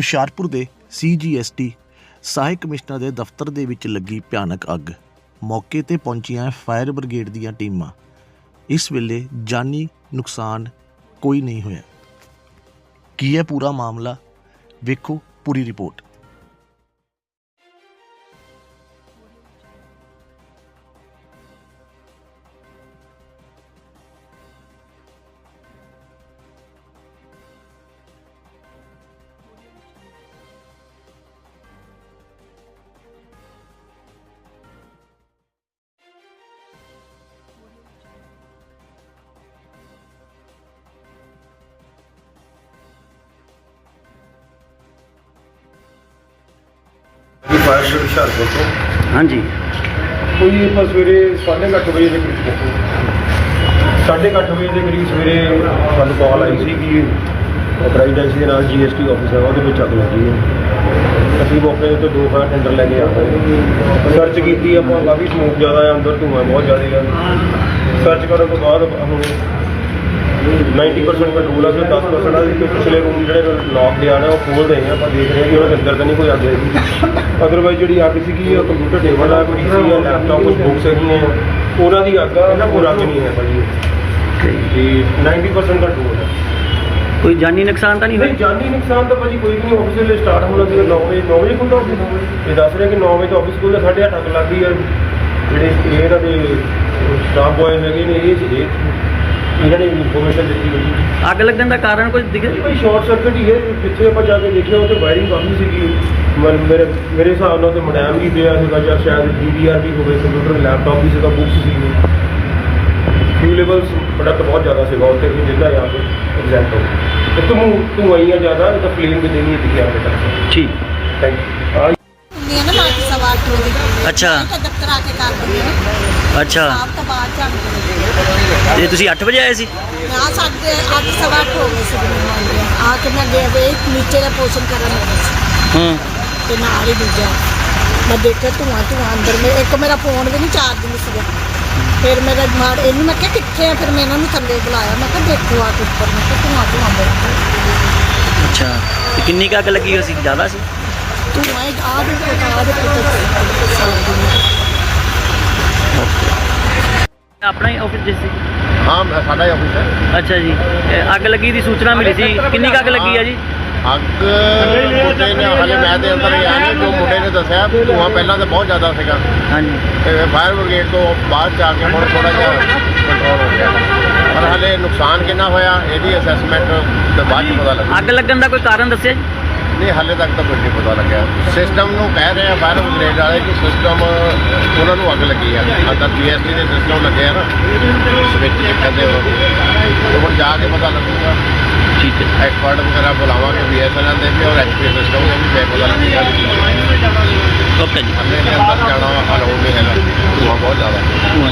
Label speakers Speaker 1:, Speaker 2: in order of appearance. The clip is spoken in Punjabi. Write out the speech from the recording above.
Speaker 1: ਹੁਸ਼ਿਆਰਪੁਰ ਦੇ ਸੀਜੀਐਸਟੀ ਸਹਾਇਕ ਕਮਿਸ਼ਨਰ ਦੇ ਦਫ਼ਤਰ ਦੇ ਵਿੱਚ ਲੱਗੀ ਭਿਆਨਕ ਅੱਗ। ਮੌਕੇ ਤੇ ਪਹੁੰਚੀਆਂ ਫਾਇਰ ਬ੍ਰਿਗੇਡ ਦੀਆਂ ਟੀਮਾਂ। ਇਸ ਵੇਲੇ ਜਾਨੀ ਨੁਕਸਾਨ ਕੋਈ ਨਹੀਂ ਹੋਇਆ। ਕੀ ਹੈ ਪੂਰਾ ਮਾਮਲਾ? ਵੇਖੋ ਪੂਰੀ ਰਿਪੋਰਟ।
Speaker 2: ਫਾਇਰ ਬ੍ਰਿਗੇਡ ਹੁਸ਼ਿਆਰਪੁਰ ਤੋਂ।
Speaker 3: ਹਾਂਜੀ।
Speaker 2: ਕੋਈ ਆਪਾਂ ਸਵੇਰੇ 8:30 ਵਜੇ ਦੇ ਕਰੀਬ ਸਾਢੇ ਕੁ ਅੱਠ ਵਜੇ ਦੇ ਕਰੀਬ ਸਵੇਰੇ ਸਾਨੂੰ ਕਾਲ ਆਈ ਸੀ ਕਿ ਪ੍ਰਾਈਵੇਟ ਦੇ ਨਾਲ ਜੀਐਸਟੀ ਆਫਿਸ ਹੈ ਉਹਦੇ ਵਿੱਚ ਅੱਗ ਲੱਗੀ ਹੈ। ਅਸੀਂ ਮੌਕੇ ਤੇ ਦੋ ਫਾਇਰ ਟੈਂਡਰ ਲੈ ਕੇ ਆ ਗਏ। ਸਰਚ ਕੀਤੀ ਆਪਾਂ ਕਾਫੀ ਸਮੋਕ ਜ਼ਿਆਦਾ ਹੈ ਅੰਦਰ ਧੂੰਆਂ ਬਹੁਤ ਜ਼ਿਆਦਾ ਹੈ ਸਰਚ ਕਰਨ ਤੋਂ ਬਾਅਦ ਹੁਣ 90% ਕੰਟਰੋਲ ਆ ਸੀ 10% ਆ ਸੀ ਕਿ ਪਿਛਲੇ ਰੂਮ ਜਿਹੜੇ ਲੌਕ ਦੇ ਆਣੇ ਉਹ ਖੋਲ ਰਹੇ ਆ ਆਪਾਂ ਦੇਖ ਰਹੇ ਹਾਂ ਕਿ ਉਹਦੇ ਅੰਦਰ ਤਾਂ ਨਹੀਂ ਕੋਈ ਅੱਗ ਹੈਗੀ। ਅਦਰਵਾਈਜ਼ ਜਿਹੜੀ ਅੱਗ ਸੀਗੀ ਉਹ ਕੰਪਿਊਟਰ ਟੇਬਲ ਆ ਪੀਸੀ ਆ ਲੈਪਟਾਪ ਕੁਝ ਬੁੱਕਸ ਹੈਗੀਆਂ ਉਹਨਾਂ ਦੀ ਅੱਗ ਆ ਨਾ ਕੋਈ ਅੱਗ ਨਹੀਂ ਹੈ ਭਾਜੀ। ਜੀ 90% ਕੰਟਰੋਲ ਹੈ
Speaker 3: ਕੋਈ ਜਾਨੀ ਨੁਕਸਾਨ ਤਾਂ ਨਹੀਂ ਹੋਇਆ?
Speaker 2: ਜਾਨੀ ਨੁਕਸਾਨ ਤਾਂ ਭਾਜੀ ਕੋਈ ਵੀ ਨਹੀਂ ਆਫਿਸ ਲਈ ਸਟਾਰਟ ਹੋਣਾ ਸੀਗਾ 9 ਵਜੇ 9 ਵਜੇ ਆਫਿਸ ਇਹ ਦੱਸ ਰਿਹਾ ਕਿ 9 ਵਜੇ ਤੋਂ ਆਫਿਸ ਸਾਢੇ ਅੱਠ ਅੱਗ ਲੱਗ ਗਈ ਆ। ਜਿਹੜੇ ਇਹ ਇਹਨਾਂ ਦੇ ਸਟਾਫ ਬॉय ਹੈਗੇ ਨੇ ਇਹ ਸੀਗੇ। ਇਹਨਾਂ ਨੇ ਇਨਫੋਰਮੇਸ਼ਨ ਦਿੱਤੀ ਹੋਈ
Speaker 3: ਅੱਗ ਲੱਗਣ ਦਾ ਕਾਰਨ ਕੁਝ ਦਿਖਿਆ
Speaker 2: ਕੋਈ ਸ਼ਾਰਟ ਸਰਕਟ ਹੀ ਹੈ ਪਿੱਛੇ ਆਪਾਂ ਜਾ ਕੇ ਦੇਖਿਆ ਉਹ ਤੇ ਵਾਇਰਿੰਗ ਕਾਫੀ ਸੀਗੀ। ਮਨ- ਮੇਰੇ ਮੇਰੇ ਹਿਸਾਬ ਨਾਲ ਤੇ ਮੋਡੈਮ ਵੀ ਪਿਆ ਸੀਗਾ ਜਾਂ ਸ਼ਾਇਦ ਡੀਵੀਆਰ ਵੀ ਹੋਵੇ ਕੰਪਿਊਟਰ ਲੈਪਟਾਪ ਵੀ ਸੀਗਾ ਬੁੱਕਸ ਸੀ ਫਿਊਲੇਬਲ ਪ੍ਰੋਡਕਟ ਬਹੁਤ ਜ਼ਿਆਦਾ ਸੀਗਾ ਉੱਥੇ ਵੀ ਜਿੱਦਾਂ ਯਾਰ ਐਗਜ਼ੈਕਟ ਹੋ ਤੇ ਤੂੰ ਤੂੰ ਆਈਆਂ ਜ਼ਿਆਦਾ ਤਾਂ ਫਲੇਮ ਵੀ ਦੇਣੀ ਦਿਖਿਆ ਤੱਕ।
Speaker 3: ਠੀਕ।
Speaker 2: ਥੈਂਕ ਯੂ
Speaker 4: ਹੁੰਦੀ ਹੈ ਨਾ ਮਾਰਕੀ ਸਵਾ ਅੱਠ ਵਜੇ
Speaker 3: ਅੱਛਾ।
Speaker 4: ਤਾਂ ਦਫ਼ਤਰ ਆ ਕੇ ਕਰ ਦਿੰਦੇ ਨੇ
Speaker 3: ਅੱਛਾ।
Speaker 4: ਆਪ ਤਾਂ ਬਾਅਦ ਜਾਂਦੇ ਨੇ
Speaker 3: ਇਹ ਤੁਸੀਂ 8 ਵਜੇ ਆਏ ਸੀ?
Speaker 4: ਆ ਸਾਡੇ ਅੱਠ ਸਵਾ ਅੱਠ ਹੋ ਗਏ ਸੀ ਮੈਨੂੰ ਆਉਂਦੇ ਆ ਕੇ ਮੈਂ ਗਏ ਵੇ ਨੀਚੇ ਦਾ ਪੋਸ਼ਨ ਕਰਨ ਲੱਗੀ ਸੀ।
Speaker 3: ਹੂੰ।
Speaker 4: ਤੇ ਨਾਲ ਹੀ ਦੂਜਾ। ਮੈਂ ਦੇਖਿਆ ਧੂਆਂ ਧੂਆਂ ਅੰਦਰ। ਮੇ ਇੱਕ ਮੇਰਾ ਫੋਨ ਵੀ ਨਹੀਂ ਚਾਰਜਿੰਗ ਸੀਗਾ। ਫਿਰ ਮੇਰਾ ਮਾਰ ਇਹਨੂੰ ਮੈਂ ਕਿਹਾ ਕਿੱਥੇ ਆ? ਫਿਰ ਮੈਂ ਇਹਨਾਂ ਨੂੰ ਥੱਲੇ ਬੁਲਾਇਆ। ਮੈਂ ਕਿਹਾ ਦੇਖੋ ਆ ਕੇ ਉੱਪਰ। ਮੈਂ ਕਿਹਾ ਧੂਆਂ ਧੂਆਂ ਬੜਾ
Speaker 3: ਅੱਛਾ। ਤੇ ਕਿੰਨੀ ਕੁ ਅੱਗ ਲੱਗੀ ਹੋਈ ਸੀ? ਜ਼ਿਆਦਾ ਸੀ?
Speaker 4: ਆ ਦੇ ਦੇ
Speaker 3: ਆਪਣਾ ਹੀ ਆਫਿਸ ਜਿਸ ਸੀ
Speaker 5: ਹਾਂ ਸਾਡਾ ਹੀ ਆਫਿਸ ਹੈ।
Speaker 3: ਅੱਛਾ ਜੀ। ਇਹ ਅੱਗ ਲੱਗੀ ਦੀ ਸੂਚਨਾ ਮਿਲੀ ਸੀ। ਕਿੰਨੀ ਕੁ ਅੱਗ ਲੱਗੀ ਆ ਜੀ?
Speaker 5: ਅੱਗ ਮੁੰਡੇ ਨੇ ਹਲੇ ਮੈਂ ਤੇ ਅੰਦਰ ਹੀ ਆਇਆ ਜੋ ਮੁੰਡੇ ਨੇ ਦੱਸਿਆ ਧੂੰਆਂ ਪਹਿਲਾਂ ਤਾਂ ਬਹੁਤ ਜ਼ਿਆਦਾ ਸੀਗਾ।
Speaker 3: ਹਾਂਜੀ।
Speaker 5: ਤੇ ਫਾਇਰ ਬ੍ਰਿਗੇਡ ਤੋਂ ਬਾਅਦ ਚ ਆ ਕੇ ਹੁਣ ਥੋੜਾ ਜਿਹਾ ਕੰਟਰੋਲ ਹੋ ਗਿਆ। ਪਰ ਹਲੇ ਨੁਕਸਾਨ ਕਿੰਨਾ ਹੋਇਆ ਇਹਦੀ ਅਸੈਸਮੈਂਟ ਤੇ ਬਾਅਦ ਪਤਾ ਲੱਗੂ।
Speaker 3: ਅੱਗ ਲੱਗਣ ਦਾ ਕੋਈ ਕਾਰਨ ਦੱਸਿਆ ਜੀ?
Speaker 5: ਨਹੀਂ ਹਲੇ ਤੱਕ ਤਾਂ ਕੁਝ ਨਹੀਂ ਪਤਾ ਲੱਗਿਆ। ਸਿਸਟਮ ਨੂੰ ਕਹਿ ਰਹੇ ਆ ਫਾਇਰ ਬ੍ਰਿਗੇਡ ਵਾਲੇ ਕਿ ਸਿਸਟਮ ਉਹਨਾਂ ਨੂੰ ਅੱਗ ਲੱਗੀ ਆ। ਅੰਦਰ ਜੀਐਸਟੀ ਦੇ ਸਿਸਟਮ ਲੱਗੇ ਆ ਨਾ। ਸਵਿਚ ਕਹਿੰਦੇ ਉਹ। ਹੁਣ ਜਾ ਕੇ ਪਤਾ ਲੱਗੂਗਾ।
Speaker 3: ਠੀਕ ਹੈ।
Speaker 5: ਐਕਸਪਰਟ ਵਗੈਰਾ ਬੁਲਾਵਾਂਗੇ ਬੀਐਸਐਨਐਲ ਦੇ ਵੀ ਔਰ ਐਕਸਪੀਰੀਅੰਸ ਸਿਸਟਮ ਦੇ ਵੀ ਬੈਕ ਪਤਾ ਲੱਗੇਗਾ
Speaker 3: ਓਕੇ ਜੀ।
Speaker 5: ਦੇ ਅੰਦਰ ਜਾਣਾ ਅਲਾਉਡ ਨਹੀਂ ਹੈਗਾ। ਧੂੰਆਂ ਬਹੁਤ
Speaker 3: ਜ਼ਿਆਦਾ।